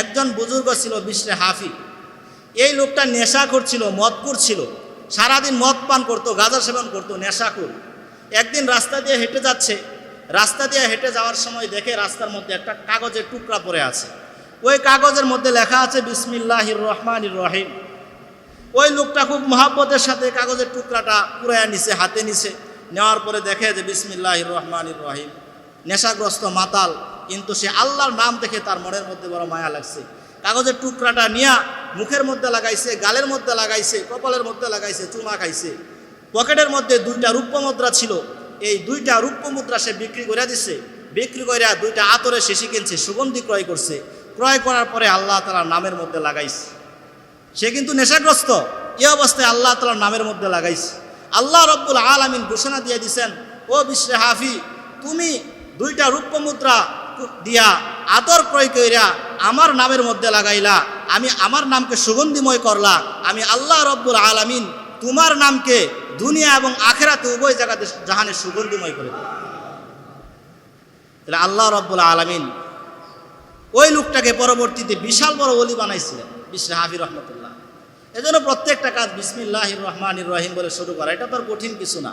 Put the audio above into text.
একজন বুজুর্গ ছিল বিশ্রে হাফি এই লোকটা নেশা করছিল মদ করছিল সারাদিন মদ পান করতো, গাঁজা সেবন করতো নেশা কর একদিন রাস্তা দিয়ে হেঁটে যাচ্ছে। রাস্তা দিয়ে হেঁটে যাওয়ার সময় দেখে রাস্তার মধ্যে একটা কাগজের টুকরা পড়ে আছে। ওই কাগজের মধ্যে লেখা আছে, বিসমিল্লাহির রহমানির রহিম। ওই লোকটা খুব মহাব্বতের সাথে কাগজের টুকরাটা পুরাইয়া নিছে, হাতে নিছে। নেওয়ার পরে দেখে যে, বিসমিল্লাহির রহমানির রহিম। নেশাগ্রস্ত মাতাল। কিন্তু সে আল্লাহর নাম দেখে তার মনের মধ্যে বড় মায়া লাগছে। কাগজের টুকরাটা নিয়া মুখের মধ্যে লাগাইছে, গালের মধ্যে লাগাইছে, কপালের মধ্যে লাগাইছে, চুমা খাইছে। পকেটের মধ্যে দুইটা রূপ্য মুদ্রা ছিল। এই দুইটা রূপ্য মুদ্রা সে বিক্রি করে দিছে। বিক্রি করে দুইটা আতরে শেষি কিনছে, সুগন্ধি ক্রয় করছে। ক্রয় করার পরে আল্লাহ তালার নামের মধ্যে লাগাইছে। সে কিন্তু নেশাগ্রস্ত। এ অবস্থায় আল্লাহ তালার নামের মধ্যে লাগাইছে। আল্লাহ রব্বুল আলামিন ঘোষণা দিয়ে দিছেন, ও বিশ্রে হাফি, তুমি দুইটা রূপ্য মুদ্রা দিয়া আদর ক্রয় কইরা আমার নামের মধ্যে লাগাইলা, আমি আমার নামকে সুগন্ধিময় করলা, আমি আল্লাহ রব্বুল আলামিন তোমার নামকে দুনিয়া এবং আখেরাতে উভয় জায়গাতে জাহানে সুগন্ধিময় করে তাহলে আল্লাহ রব্বুল আলামিন ওই লোকটাকে পরবর্তীতে বিশাল বড় অলি বানাইছিলেন বিশ্রে হাফি রহমতুল্লাহ। এজন্য প্রত্যেকটা কাজ বিসমিল্লাহির রহমানির রহিম বলে শুরু করা, এটা তো আর কঠিন কিছু না।